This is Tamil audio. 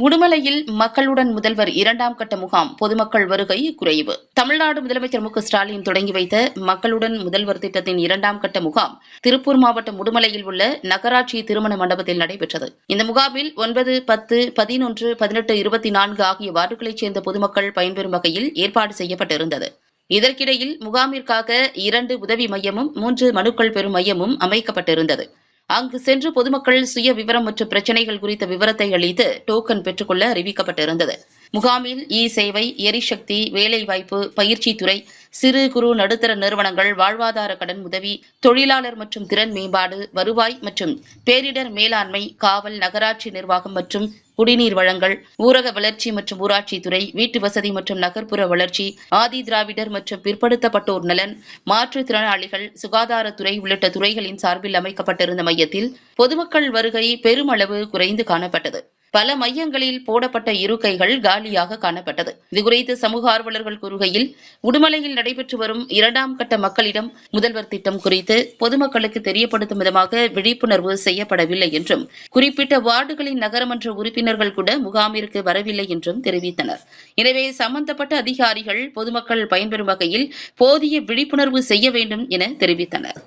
உடுமலையில் மக்களுடன் முதல்வர் இரண்டாம் கட்ட முகாம் பொதுமக்கள் வருகை குறைவு. தமிழ்நாடு முதலமைச்சர் மு ஸ்டாலின் தொடங்கி வைத்த மக்களுடன் முதல்வர் திட்டத்தின் இரண்டாம் கட்ட முகாம் திருப்பூர் மாவட்டம் உடுமலையில் உள்ள நகராட்சி திருமண மண்டபத்தில் நடைபெற்றது. இந்த முகாமில் ஒன்பது பத்து பதினொன்று பதினெட்டு இருபத்தி நான்கு ஆகிய வார்டுகளைச் சேர்ந்த பொதுமக்கள் பயன்பெறும் வகையில் ஏற்பாடு செய்யப்பட்டிருந்தது. இதற்கிடையில் முகாமிற்காக இரண்டு உதவி மையமும் மூன்று மனுக்கள் பெறும் மையமும் அமைக்கப்பட்டிருந்தது. அங்கு சென்று பொதுமக்கள் சுய விவரம் மற்றும் பிரச்சனைகள் குறித்த விவரத்தை அளித்து டோக்கன் பெற்றுக்கொள்ள அறிவிக்கப்பட்டிருந்தது. முகாமில் இ சேவை எரிசக்தி வேலைவாய்ப்பு பயிற்சித்துறை சிறு குறு நடுத்தர நிறுவனங்கள் வாழ்வாதார கடன் உதவி தொழிலாளர் மற்றும் திறன் மேம்பாடு வருவாய் மற்றும் பேரிடர் மேலாண்மை காவல் நகராட்சி நிர்வாகம் மற்றும் குடிநீர் வழங்கல் ஊரக வளர்ச்சி மற்றும் ஊராட்சித்துறை வீட்டு வசதி மற்றும் நகர்ப்புற வளர்ச்சி ஆதி திராவிடர் மற்றும் பிற்படுத்தப்பட்டோர் நலன் மாற்றுத்திறனாளிகள் சுகாதாரத்துறை உள்ளிட்ட துறைகளின் சார்பில் அமைக்கப்பட்டிருந்த மையத்தில் பொதுமக்கள் வருகை பெருமளவு குறைந்து காணப்பட்டது. பல மையங்களில் போடப்பட்ட இருக்கைகள் காலியாக காணப்பட்டது. இதுகுறித்து சமூக ஆர்வலர்கள் கூறுகையில் உடுமலையில் நடைபெற்று வரும் இரண்டாம் கட்ட மக்களிடம் முதல்வர் திட்டம் குறித்து பொதுமக்களுக்கு தெரியப்படுத்தும் விதமாக விழிப்புணர்வு செய்யப்படவில்லை என்றும் குறிப்பிட்ட வார்டுகளின் நகரமன்ற உறுப்பினர்கள் கூட முகாமிற்கு வரவில்லை என்றும் தெரிவித்தனர். எனவே சம்பந்தப்பட்ட அதிகாரிகள் பொதுமக்கள் பயன்பெறும் வகையில் போதிய விழிப்புணர்வு செய்ய வேண்டும் என தெரிவித்தனர்.